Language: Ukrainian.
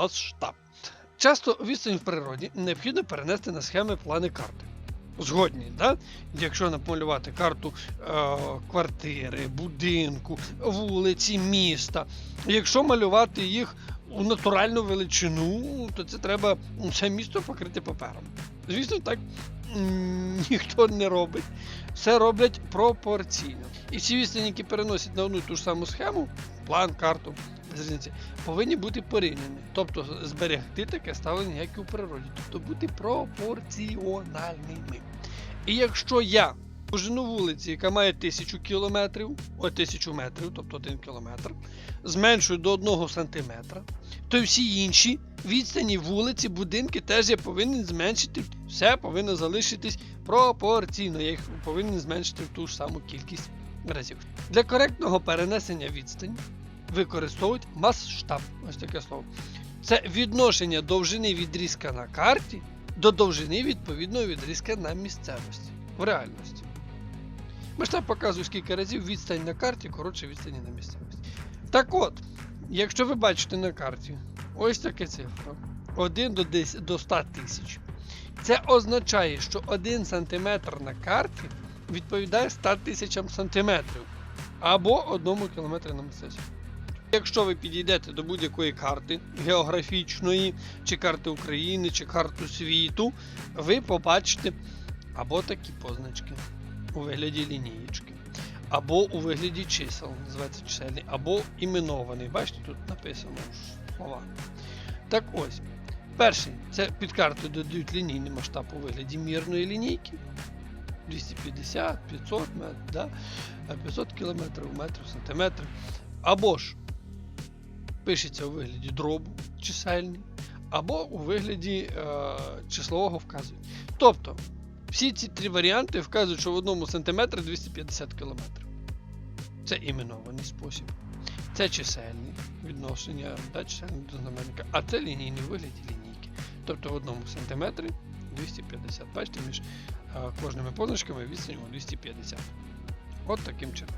масштаб. Часто відстань в природі необхідно перенести на схеми плани карти. Згодні, да? якщо намалювати карту е, квартири, будинку, вулиці, міста. Якщо малювати їх у натуральну величину, то це треба це місто покрити папером. Звісно, так ніхто не робить. Все роблять пропорційно. І всі відстані, які переносять на одну і ту ж саму схему, план, карту, без повинні бути порівняні. Тобто зберегти таке ставлення, як і у природі. Тобто бути пропорціональними. І якщо я довжину вулиці, яка має тисячу кілометрів, о тисячу метрів, тобто один кілометр, зменшую до 1 сантиметра, то всі інші відстані вулиці, будинки теж я повинен зменшити. Все повинно залишитись пропорційно. Я їх повинен зменшити в ту ж саму кількість разів. Для коректного перенесення відстань використовують масштаб. Ось таке слово. Це відношення довжини відрізка на карті до довжини відповідного відрізка на місцевості в реальності. Масштаб показує, скільки разів відстань на карті коротше відстані на місцевості. Так от, якщо ви бачите на карті ось таке цифра 1 до 10, до 100 тисяч, це означає, що 1 см на карті відповідає 100 тисячам сантиметрів або 1 км на місцевості. Якщо ви підійдете до будь-якої карти географічної, чи карти України, чи карту світу, ви побачите або такі позначки у вигляді лінієчки, або у вигляді чисел, називається чисельний, або іменований. Бачите, тут написано слова. Так ось, перший це під картою додають лінійний масштаб у вигляді мірної лінійки. 250, 500 метрів, да? 500 кілометрів, метрів, сантиметрів. Або ж пишеться у вигляді дробу чисельний, або у вигляді е, числового вказують. Тобто, всі ці три варіанти вказують, що в одному сантиметрі 250 км. Це іменований спосіб. Це чисельні відношення да, чисельний до знаменника, а це лінійний у вигляді лінійки. Тобто в одному сантиметрі 250. Бачите, між е, кожними позначками відстань у 250. От таким чином.